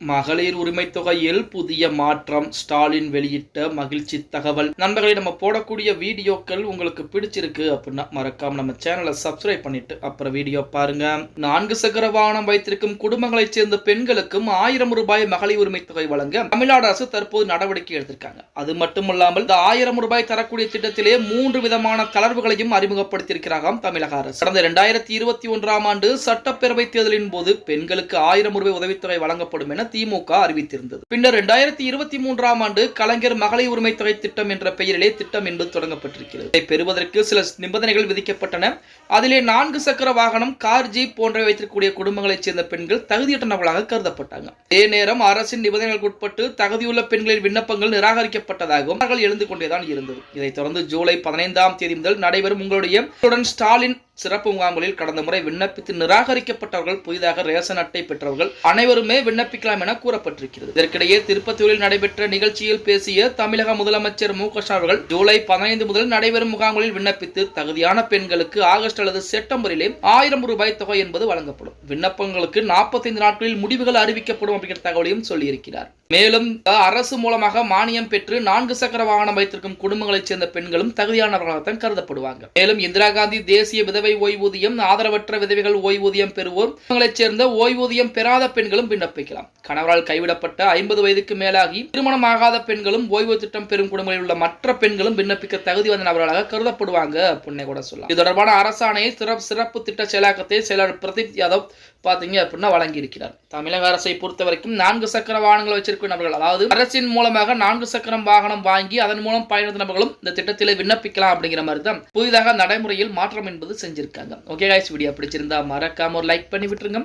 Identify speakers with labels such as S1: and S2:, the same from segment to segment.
S1: மகளிர் உரிமை தொகையில் புதிய மாற்றம் ஸ்டாலின் வெளியிட்ட மகிழ்ச்சி தகவல். நண்பர்களை நம்ம போடக்கூடிய வீடியோக்கள் உங்களுக்கு பிடிச்சிருக்கு அப்படின்னா மறக்காம நம்ம சேனலை சப்ஸ்கிரைப் பண்ணிட்டு அப்புறம் வீடியோ பாருங்க. நான்கு சக்கர வாகனம் வைத்திருக்கும் குடும்பங்களைச் சேர்ந்த பெண்களுக்கும் ஆயிரம் ரூபாய் மகளிர் உரிமை தொகை வழங்க தமிழ்நாடு அரசு தற்போது நடவடிக்கை எடுத்திருக்காங்க. அது மட்டுமல்லாமல் இந்த ஆயிரம் ரூபாய் தரக்கூடிய திட்டத்திலே மூன்று விதமான தளர்வுகளையும் அறிமுகப்படுத்தியிருக்கிறாராம் தமிழக அரசு. கடந்த இரண்டாயிரத்தி இருபத்தி ஒன்றாம் ஆண்டு சட்டப்பேரவை தேர்தலின் போது பெண்களுக்கு ஆயிரம் ரூபாய் உதவித்தொகை வழங்கப்படும் என திமுக அறிவித்திருந்தது. பின்னர் இரண்டாயிரத்தி இருபத்தி மூன்றாம் ஆண்டு கலைஞர் மகளிர் உரிமை தொகை திட்டம் என்ற பெயரிலே திட்டம் என்று தொடங்கப்பட்டிருக்கிறது. இதை பெறுவதற்கு சில நிபந்தனைகள் விதிக்கப்பட்டன. அதிலே நான்கு சக்கர வாகனம் கார் ஜீப் போன்றவை வைத்திருக்கக்கூடிய குடும்பங்களைச் சேர்ந்த பெண்கள் தகுதியற்ற நபர்களாக கருதப்பட்டாங்க. அதே நேரம் அரசின் நிபந்தனைகளுக்கு உட்பட்டு தகுதியுள்ள பெண்களின் விண்ணப்பங்கள் நிராகரிக்கப்பட்டதாகவும் எழுந்து கொண்டேதான் இருந்தது. இதைத் தொடர்ந்து ஜூலை பதினைந்தாம் தேதி முதல் நடைபெறும் உங்களுடைய ஸ்டாலின் சிறப்பு முகாம்களில் கடந்த முறை விண்ணப்பித்து நிராகரிக்கப்பட்டவர்கள் புதிதாக ரேஷன் அட்டை பெற்றவர்கள் அனைவருமே விண்ணப்பிக்கலாம் என கூறப்பட்டிருக்கிறது. இதற்கிடையே திருப்பத்தூரில் நடைபெற்ற நிகழ்ச்சியில் பேசிய தமிழக முதலமைச்சர் மு. அவர்கள் ஜூலை பதினைந்து முதல் நடைபெறும் முகாம்களில் விண்ணப்பித்து தகுதியான பெண்களுக்கு ஆகஸ்ட் அல்லது செப்டம்பரிலே ஆயிரம் ரூபாய் தொகை என்பது வழங்கப்படும். விண்ணப்பங்களுக்கு நாற்பத்தைந்து நாட்களில் முடிவுகள் அறிவிக்கப்படும் அப்படிங்கிற தகவலையும் சொல்லியிருக்கிறார். மேலும் அரசு மூலமாக மானியம் பெற்று நான்கு சக்கர வாகனம் வைத்திருக்கும் குடும்பங்களைச் சேர்ந்த பெண்களும் தகுதியானவர்களாகத்தான் கருதப்படுவாங்க. மேலும் இந்திரா காந்தி தேசிய விதவை ஓய்வூதியம் ஆதரவற்ற விதவைகள் ஓய்வூதியம் பெறுவோர் குடும்பங்களைச் சேர்ந்த ஓய்வூதியம் பெறாத பெண்களும் விண்ணப்பிக்கலாம். கணவரால் கைவிடப்பட்ட ஐம்பது வயதுக்கு மேலாகி திருமணம் ஆகாத பெண்களும் ஓய்வு திட்டம் பெறும் குடும்பங்களில் உள்ள மற்ற பெண்களும் விண்ணப்பிக்க தகுதி வந்த நபர்களாக கருதப்படுவாங்க அப்படின்னு கூட சொல்லலாம். இது தொடர்பான அரசாணையை சிறப்பு சிறப்பு திட்ட செயலாக்கத்தை செயலாளர் பிரதீப் யாதவ் பார்த்தீங்க அப்படின்னா வழங்கியிருக்கிறார். தமிழக அரசை பொறுத்த வரைக்கும் நான்கு சக்கர வாகனங்கள் வச்சிருக்கும் நபர்கள் அதாவது அரசின் மூலமாக நான்கு சக்கரம் வாகனம் வாங்கி அதன் மூலம் பயணித்த நபர்களும் இந்த திட்டத்தில் விண்ணப்பிக்கலாம் அப்படிங்கிற மாதிரி தான் புதிதாக நடைமுறையில் மாற்றம் என்பது செஞ்சிருக்காங்க. ஓகே காய்ஸ் வீடியோ பிடிச்சிருந்தா மறக்காம ஒரு லைக் பண்ணி விட்டுருங்க.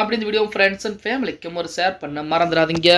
S1: அப்படி இந்த வீடியோ ஃப்ரெண்ட்ஸ் அண்ட் ஃபேமிலிக்கும் ஒரு ஷேர் பண்ண மறந்துடாதீங்க.